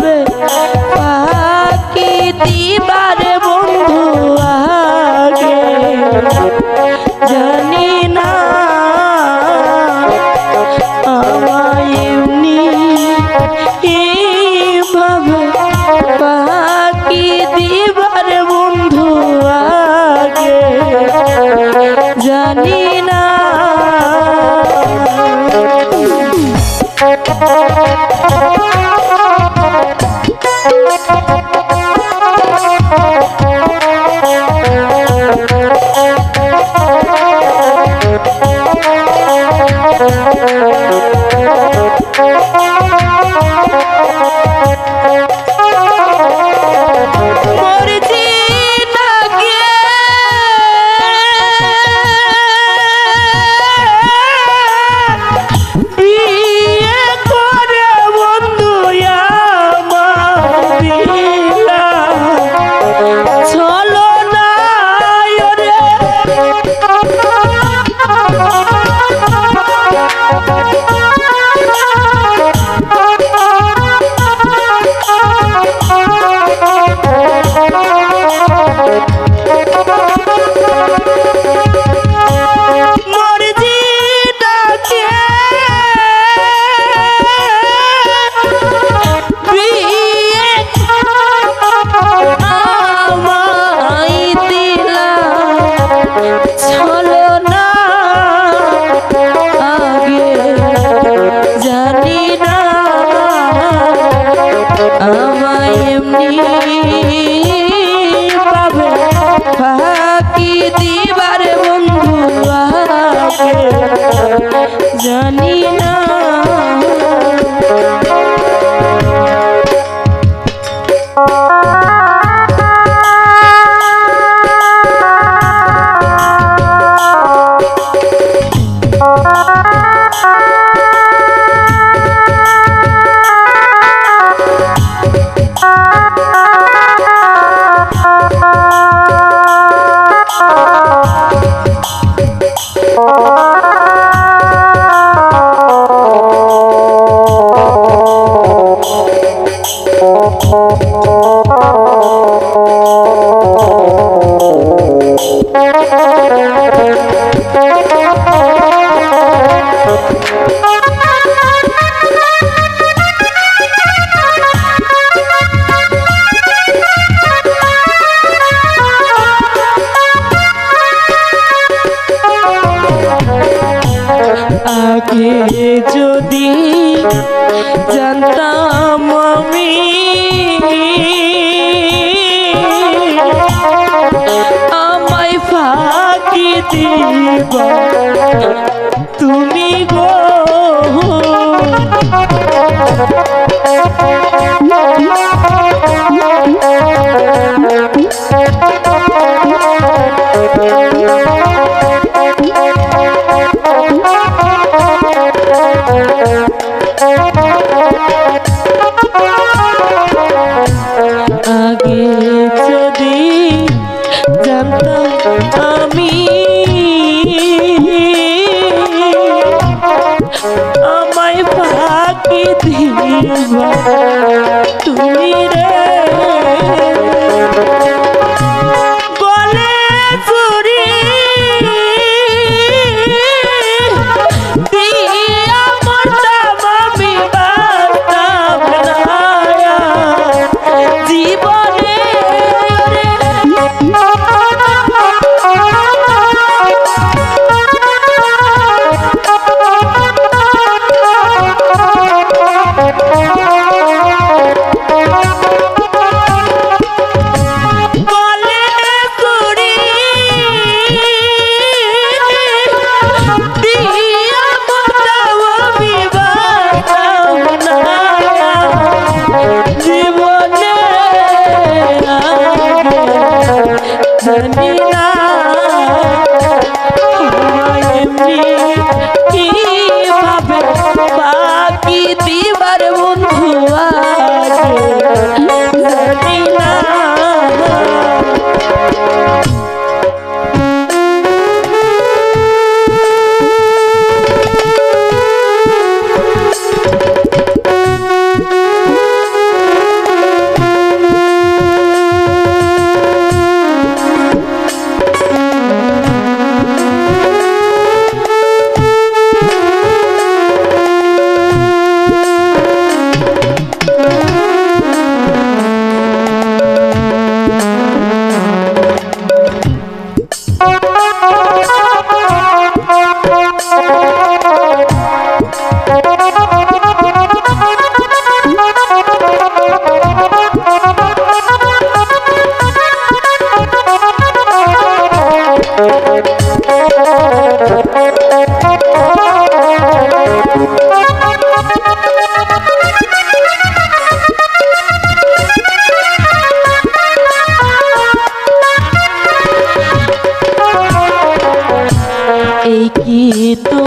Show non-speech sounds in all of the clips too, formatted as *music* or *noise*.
যাবে পাখি দিবা থাকে যদি জানতাম আমি আমায় ফাঁকি দিব তুমি গো Thank *laughs* you. আমি। আমায় ফাঁকি দিবা। তুমি রে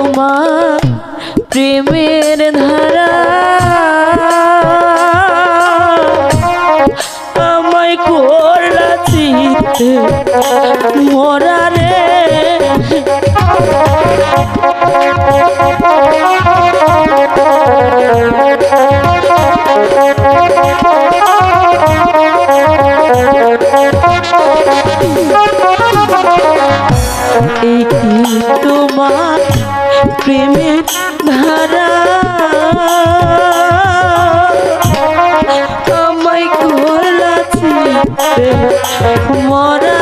তোমার প্রেমের ধারা। আমায় করলা চিতে মরারে। ধারা। আমায় ঘোলা ছিল মরা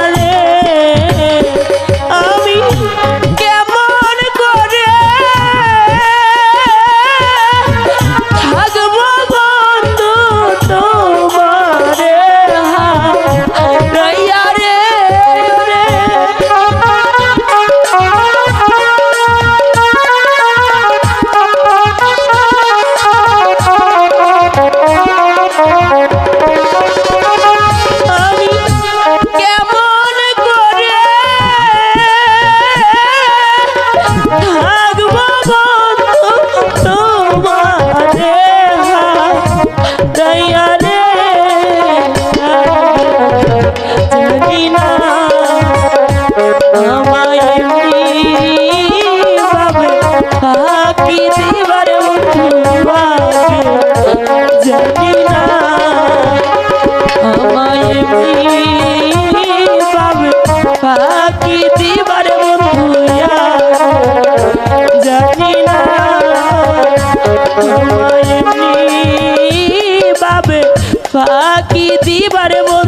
বাবে ফাঁকি দিবার বল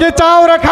কি চাও রাখা।